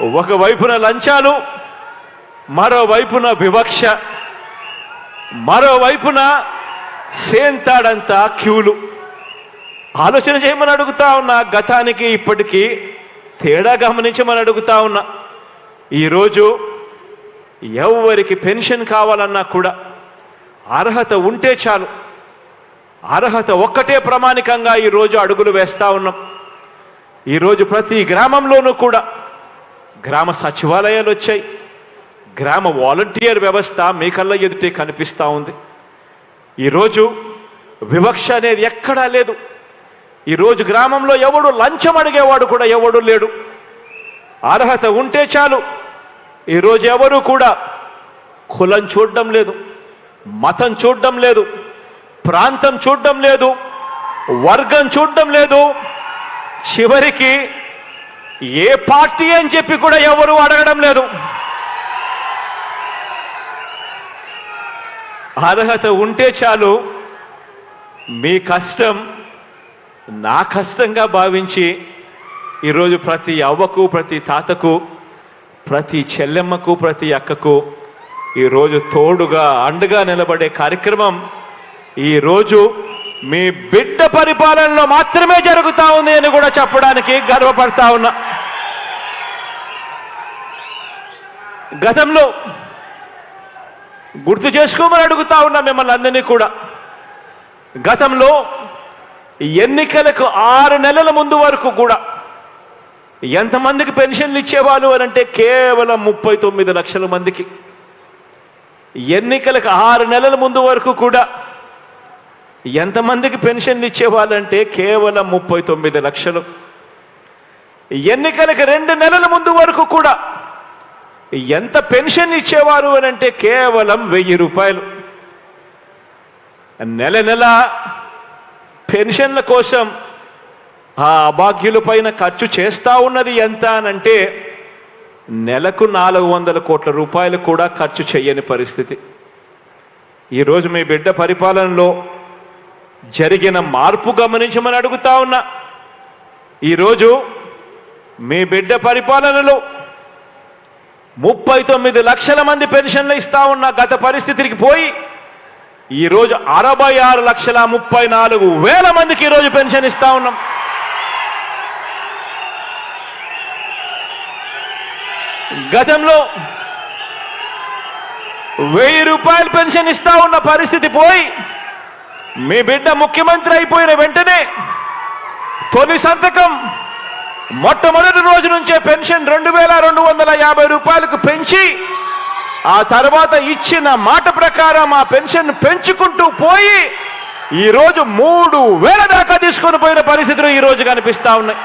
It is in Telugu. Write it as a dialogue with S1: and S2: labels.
S1: ఒకవైపున లంచాలు మరోవైపున వివక్ష మరోవైపున సేంతాడంతా క్యూలు. ఆలోచన చేయమని అడుగుతా ఉన్నా గతానికి ఇప్పటికీ తేడా గమనించమని అడుగుతా ఉన్నా. ఈరోజు ఎవరికి పెన్షన్ కావాలన్నా కూడా అర్హత ఉంటే చాలు. అర్హత ఒక్కటే ప్రామాణికంగా ఈరోజు అడుగులు వేస్తూ ఉన్నాం. ఈరోజు ప్రతి గ్రామంలోనూ కూడా గ్రామ సచివాలయాలు వచ్చాయి. గ్రామ వాలంటీర్ వ్యవస్థ మీ కళ్ళ ఎదుటే కనిపిస్తూ ఉంది. ఈరోజు వివక్ష అనేది ఎక్కడా లేదు. ఈరోజు గ్రామంలో ఎవడు లంచం అడిగేవాడు కూడా ఎవడు లేడు. అర్హత ఉంటే చాలు. ఈరోజు ఎవరు కూడా కులం చూడడం లేదు మతం చూడడం లేదు ప్రాంతం చూడడం లేదు వర్గం చూడడం లేదు. చివరికి ఏ పార్టీ అని చెప్పి కూడా ఎవరు అడగడం లేదు. అర్హత ఉంటే చాలు మీ కష్టం నా కష్టంగా భావించి ఈరోజు ప్రతి అవ్వకు ప్రతి తాతకు ప్రతి చెల్లెమ్మకు ప్రతి అక్కకు ఈరోజు తోడుగా అండగా నిలబడే కార్యక్రమం ఈరోజు మీ బిడ్డ పరిపాలనలో మాత్రమే జరుగుతా ఉంది అని కూడా చెప్పడానికి గర్వపడతా ఉన్నా. గతంలో గుర్తు చేసుకోమని అడుగుతా ఉన్నా మిమ్మల్ని అందరినీ కూడా. గతంలో ఎన్నికలకు ఆరు నెలల ముందు వరకు కూడా ఎంతమందికి పెన్షన్లు ఇచ్చేవాళ్ళు అని అంటే కేవలం ముప్పై తొమ్మిది లక్షల మందికి. ఎన్నికలకు ఆరు నెలల ముందు వరకు కూడా ఎంతమందికి పెన్షన్లు ఇచ్చేవాళ్ళంటే కేవలం ముప్పై తొమ్మిది లక్షలు. ఎన్నికలకు రెండు నెలల ముందు వరకు కూడా ఎంత పెన్షన్ ఇచ్చేవారు అని అంటే కేవలం వెయ్యి రూపాయలు. నెల నెల పెన్షన్ల కోసం ఆ అభాగ్యుల పైన ఖర్చు చేస్తా ఉన్నది ఎంత అనంటే నెలకు నాలుగు వందల కోట్ల రూపాయలు కూడా ఖర్చు చేయని పరిస్థితి. ఈరోజు మీ బిడ్డ పరిపాలనలో జరిగిన మార్పు గమనించమని అడుగుతా ఉన్నా. ఈరోజు మీ బిడ్డ పరిపాలనలో ముప్పై తొమ్మిది లక్షల మంది పెన్షన్లు ఇస్తా ఉన్న గత పరిస్థితికి పోయి ఈరోజు అరవై ఆరు లక్షల ముప్పై నాలుగు వేల మందికి ఈరోజు పెన్షన్ ఇస్తా ఉన్నాం. గతంలో వెయ్యి రూపాయలు పెన్షన్ ఇస్తా ఉన్న పరిస్థితి పోయి మీ బిడ్డ ముఖ్యమంత్రి అయిపోయిన వెంటనే తొలి సంతకం మొట్టమొదటి రోజు నుంచే పెన్షన్ రెండు వేల రెండు వందల యాభై రూపాయలకు పెంచి ఆ తర్వాత ఇచ్చిన మాట ప్రకారం ఆ పెన్షన్ పెంచుకుంటూ పోయి ఈరోజు మూడు వేల దాకా తీసుకొని పోయిన పరిస్థితులు ఈరోజు కనిపిస్తా ఉన్నాయి.